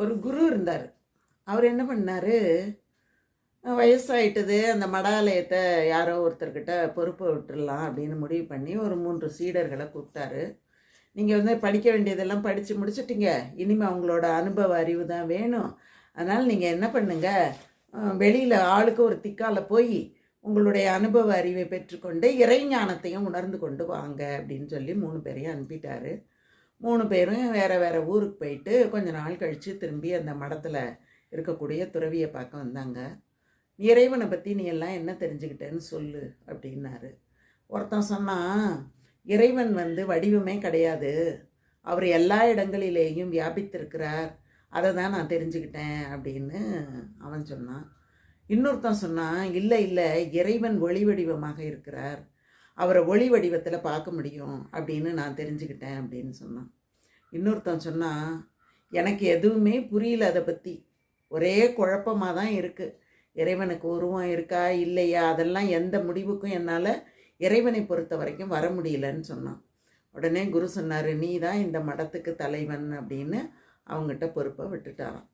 ஒரு குரு இருந்தார். அவர் என்ன பண்ணார்? வயசாயிட்டது அந்த மடாலயத்தை யாரோ ஒருத்தர்கிட்ட பொறுப்பை விட்டுடலாம் அப்படின்னு முடிவு பண்ணி ஒரு மூன்று சீடர்களை கூப்பிட்டாரு. நீங்கள் வந்து படிக்க வேண்டியதெல்லாம் படித்து முடிச்சிட்டீங்க. இனிமேல் அவங்களோட அனுபவ அறிவு தான் வேணும். அதனால் நீங்கள் என்ன பண்ணுங்க? வெளியில் ஆளுக்கு ஒரு திக்கால போய் உங்களுடைய அனுபவ அறிவை பெற்றுக்கொண்டு இறைஞானத்தையும் உணர்ந்து கொண்டு வாங்க அப்படின்னு சொல்லி மூணு பேரையும் அனுப்பிட்டாரு. மூணு பேரும் வேறு வேறு ஊருக்கு போயிட்டு கொஞ்ச நாள் கழித்து திரும்பி அந்த மடத்தில் இருக்கக்கூடிய துறவியை பார்க்க வந்தாங்க. இறைவனை பற்றி நீ எல்லாம் என்ன தெரிஞ்சுக்கிட்டேன்னு சொல்லு அப்படின்னாரு. ஒருத்தன் சொன்னான் இறைவன் வந்து வடிவமே கிடையாது. அவர் எல்லா இடங்களிலேயும் வியாபித்திருக்கிறார். அதை தான் நான் தெரிஞ்சுக்கிட்டேன் அப்படின்னு அவன் சொன்னான். இன்னொருத்தன் சொன்னான் இல்லை இல்லை இறைவன் ஒளி வடிவமாக இருக்கிறார். அவரை ஒளி வடிவத்தில் பார்க்க முடியும் அப்படின்னு நான் தெரிஞ்சுக்கிட்டேன் அப்படின்னு சொன்னான். இன்னொருத்தன் சொன்னால் எனக்கு எதுவுமே புரியல அதை பற்றி ஒரே குழப்பமாக தான் இருக்குது இறைவனுக்கு உருவம் இருக்கா இல்லையா? அதெல்லாம் எந்த முடிவுக்கும் என்னால் இறைவனை பொறுத்த வரைக்கும் வர முடியலன்னு சொன்னான். உடனே குரு சொன்னார் நீ தான் இந்த மடத்துக்கு தலைவன் அப்படின்னு அவங்ககிட்ட பொறுப்பை விட்டுட்டாராம்.